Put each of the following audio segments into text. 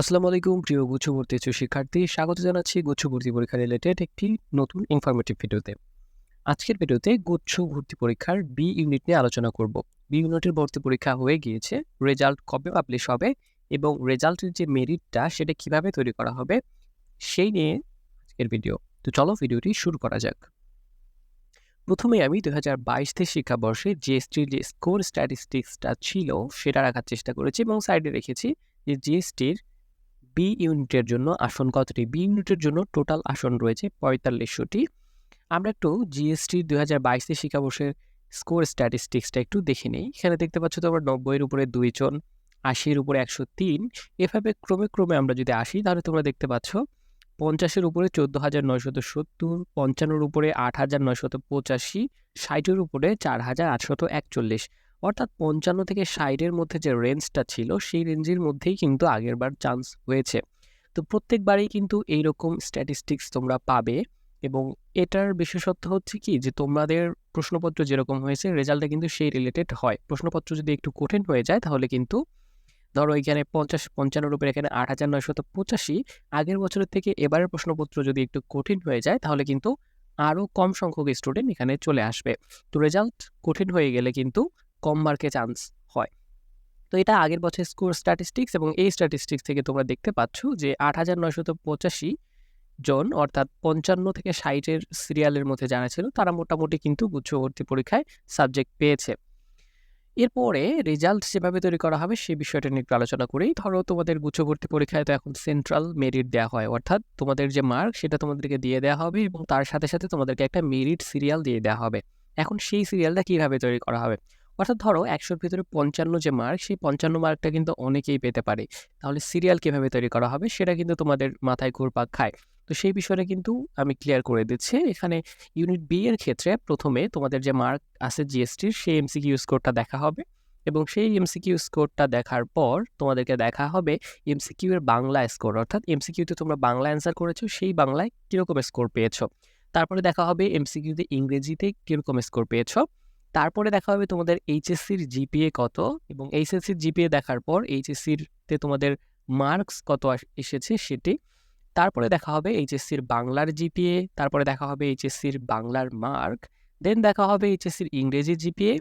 আসসালামু আলাইকুম, প্রিয় গুচ্ছভর্তি উচ্চ শিক্ষার্থী। স্বাগত জানাচ্ছি গুচ্ছ ভর্তি পরীক্ষা রিলেটেড একটি নতুন ইনফরমেটিভ ভিডিওতে আজকের ভিডিওতে গুচ্ছ ভর্তি পরীক্ষার বি ইউনিট নিয়ে আলোচনা করব। বি ইউনিটের ভর্তি পরীক্ষা হয়ে গিয়েছে রেজাল্ট কবে পাবলিশ হবে এবং রেজাল্টের যে মেরিটটা সেটা কীভাবে তৈরি করা হবে, সেই নিয়ে আজকের ভিডিও তো চলো ভিডিওটি শুরু করা যাক। প্রথমে আমি দু হাজার বাইশ থেকে শিক্ষাবর্ষে জিএসটির যে স্কোর স্ট্যাটিস্টিক্সটা ছিল সেটা রাখার চেষ্টা করেছি এবং সাইডে রেখেছি যে জিএসটির বি ইউনিটের জন্য আসন কতটি? বি ইউনিটের জন্য টোটাল আসন রয়েছে পঁয়তাল্লিশশোটি আমরা একটু জিএসটি দুই হাজার বাইশে শিক্ষাবর্ষের স্কোর স্ট্যাটিস্টিক্সটা একটু দেখে নিই। এখানে দেখতে পাচ্ছ তোমরা নব্বইয়ের উপরে দুইজন আশির উপরে একশো তিন। এভাবে ক্রমে ক্রমে আমরা যদি আসি, তাহলে তোমরা দেখতে পাচ্ছ পঞ্চাশের উপরে চোদ্দ হাজার নয়শত সত্তর, পঞ্চান্নর উপরে আট হাজার নয়শত পঁচাশি, ষাটের উপরে চার হাজার আটশত একচল্লিশ। অর্থাৎ পঞ্চান্ন থেকে ষাটের মধ্যে যে রেঞ্জটা ছিল, সেই রেঞ্জের মধ্যেই কিন্তু আগেরবার চান্স হয়েছে। তো প্রত্যেকবারই কিন্তু এইরকম স্ট্যাটিস্টিক্স তোমরা পাবে এবং এটার বিশেষত্ব হচ্ছে কি যে তোমাদের প্রশ্নপত্র যেরকম হয়েছে রেজাল্টটা কিন্তু সেই রিলেটেড হয়। প্রশ্নপত্র যদি একটু কঠিন হয়ে যায়, তাহলে কিন্তু ধরো এখানে পঞ্চাশ পঞ্চান্ন উপরে এখানে আট হাজার নয়শত পঁচাশি, আগের বছরের থেকে এবারের প্রশ্নপত্র যদি একটু কঠিন হয়ে যায়, তাহলে কিন্তু আরও কম সংখ্যক স্টুডেন্ট এখানে চলে আসবে। তো রেজাল্ট কঠিন হয়ে গেলে কিন্তু কম মার্কে চান্স হয়। তো এটা আগের বছর স্কোর স্ট্যাটিস্টিক্স এবং এই স্ট্যাটিস্টিক্স থেকে তোমরা দেখতে পাচ্ছ যে আট হাজার নয়শত পঁচাশি জন, অর্থাৎ পঞ্চান্ন থেকে ষাটের সিরিয়ালের মধ্যে যারা ছিল, তারা মোটামুটি কিন্তু গুচ্ছবর্তী পরীক্ষায় সাবজেক্ট পেয়েছে। এরপরে রেজাল্ট যেভাবে তৈরি করা হবে সেই বিষয়টা নিয়ে একটু আলোচনা করেই। ধরো তোমাদের গুচ্ছবর্তী পরীক্ষায় তো এখন সেন্ট্রাল মেরিট দেওয়া হয়, অর্থাৎ তোমাদের যে মার্ক সেটা তোমাদেরকে দিয়ে দেওয়া হবে এবং তার সাথে সাথে তোমাদেরকে একটা মেরিট সিরিয়াল দিয়ে দেওয়া হবে। এখন সেই সিরিয়ালটা কীভাবে তৈরি করা হবে? অর্থাৎ ধরো একশোর ভিতরে পঞ্চান্ন যে মার্ক সেই পঞ্চান্ন মার্কটা কিন্তু অনেকেই পেতে পারে। তাহলে সিরিয়াল কীভাবে তৈরি করা হবে সেটা কিন্তু তোমাদের মাথায় ঘুরপাক খায়। তো সেই বিষয়টা কিন্তু আমি ক্লিয়ার করে দিচ্ছি। এখানে ইউনিট বি এর ক্ষেত্রে প্রথমে তোমাদের যে মার্ক আছে জিএসটির সেই এমসিকিউ স্কোরটা দেখা হবে। এবং সেই এমসিকিউ স্কোরটা দেখার পর তোমাদেরকে দেখা হবে এমসিকিউ এর বাংলা স্কোর অর্থাৎ এমসিকিউতে তোমরা বাংলা অ্যান্সার করেছ, সেই বাংলায় কীরকম স্কোর পেয়েছ। তারপরে দেখা হবে এমসিকিউতে ইংরেজিতে কীরকম স্কোর পেয়েছ। তারপরে দেখা হবে তোমাদের এইচএসসির জিপিএ কত এবং এইচএসসির জিপিএ দেখার পর এইচএসসিরতে তোমাদের মার্কস কত এসেছে সেটি। তারপরে দেখা হবে এইচএসসির বাংলার জিপিএ, তারপরে দেখা হবে এইচএসসির বাংলার মার্ক, দেন দেখা হবে এইচএসসির ইংরেজি জিপিএ,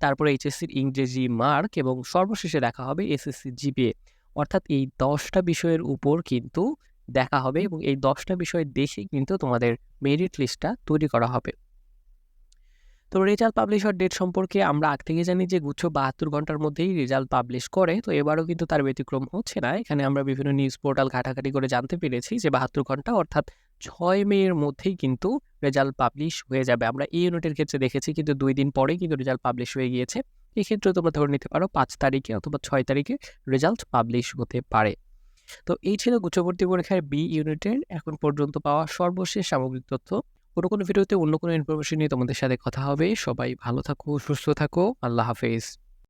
তারপরে এইচএসসির ইংরেজি মার্ক এবং সর্বশেষে দেখা হবে এসএসসির জিপিএ। অর্থাৎ এই দশটা বিষয়ের উপর কিন্তু দেখা হবে এবং এই দশটা বিষয় দেখেই কিন্তু তোমাদের মেরিট লিস্টটা তৈরি করা হবে। তো রেজাল্ট পাবলিশ হওয়ার ডেট সম্পর্কে আমরা আগ থেকে জানি যে গুচ্ছ বাহাত্তর ঘণ্টার মধ্যেই রেজাল্ট পাবলিশ করে। তো এবারও কিন্তু তার ব্যতিক্রম হচ্ছে না। এখানে আমরা বিভিন্ন নিউজ পোর্টাল ঘাটাঘাটি করে জানতে পেরেছি যে বাহাত্তর ঘণ্টা অর্থাৎ ছয় মেয়ের মধ্যেই কিন্তু রেজাল্ট পাবলিশ হয়ে যাবে। আমরা এই ইউনিটের ক্ষেত্রে দেখেছি কিন্তু দুই দিন পরেই কিন্তু রেজাল্ট পাবলিশ হয়ে গিয়েছে। এক্ষেত্রে তোমরা ধরে নিতে পারো পাঁচ তারিখে অথবা ছয় তারিখে রেজাল্ট পাবলিশ হতে পারে। তো এই ছিল গুচ্ছবর্তী পরীক্ষার বি ইউনিটের এখন পর্যন্ত পাওয়া সর্বশেষ সামগ্রিক তথ্য। কোনো কোনো ভিডিওতে অন্য কোনো ইনফরমেশন নিয়ে তোমাদের সাথে কথা হবে। সবাই ভালো থাকো, সুস্থ থাকো। আল্লাহ হাফেজ।